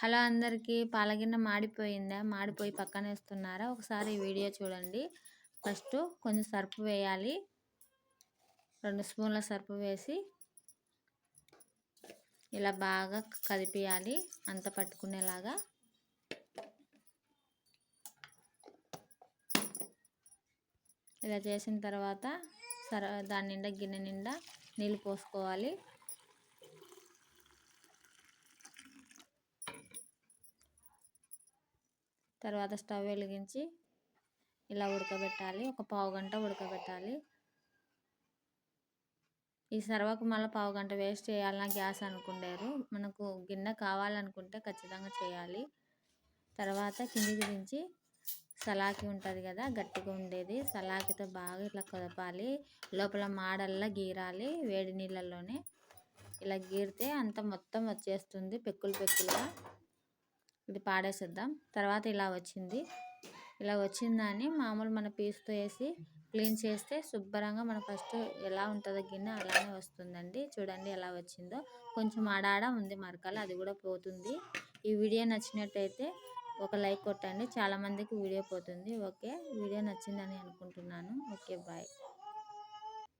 Hello అందరికీ పాలగిన్నె మాడిపోయిందా? మాడిపోయి పక్కన వేస్తున్నారా ఒకసారి వీడియో చూడండి. ఫస్ట్ కొంచెం సర్పు వేయాలి. రెండు స్పూన్ల సర్పు వేసి ఇలా బాగా కదిపియాలి. అంత పట్టుకునేలాగా. ఇలా చేసిన తర్వాత సర దాని నిండా గిన్నె నిండా నీళ్ళు పోసుకోవాలి. తర్వాత స్టవ్ వెలిగించి ఇలా ఉడకబెట్టాలి. ఒక పావు గంట ఉడకబెట్టాలి. ఈ సర్వకు మళ్ళీ పావు గంట వేస్ట్ చేయాలన్న గ్యాస్ అనుకుంటారు మనకు గిన్నె కావాలనుకుంటే ఖచ్చితంగా చేయాలి. తర్వాత కిందికి దించి సలాకి ఉంటుంది కదా గట్టిగా ఉండేది. సలాకితో బాగా ఇట్లా కదపాలి. లోపల మాడల్లా గీరాలి వేడి నీళ్ళల్లోనే. ఇలా గీరితే అంత మొత్తం వచ్చేస్తుంది పెక్కులు పెక్కులుగా. ఇది పాడేసేద్దాం. తర్వాత ఇలా వచ్చింది. ఇలా వచ్చిందని మామూలు మన పీస్తో వేసి క్లీన్ చేస్తే శుభ్రంగా మన ఫస్ట్ ఎలా ఉంటుందో గిన్నె అలానే వస్తుందండి. చూడండి ఎలా వచ్చిందో. కొంచెం ఆడాడ ఉంది మరకలు అది కూడా పోతుంది. ఈ వీడియో నచ్చినట్టయితే ఒక లైక్ కొట్టండి. చాలామందికి వీడియో పోతుంది. ఓకే వీడియో నచ్చిందని అనుకుంటున్నాను. Okay bye.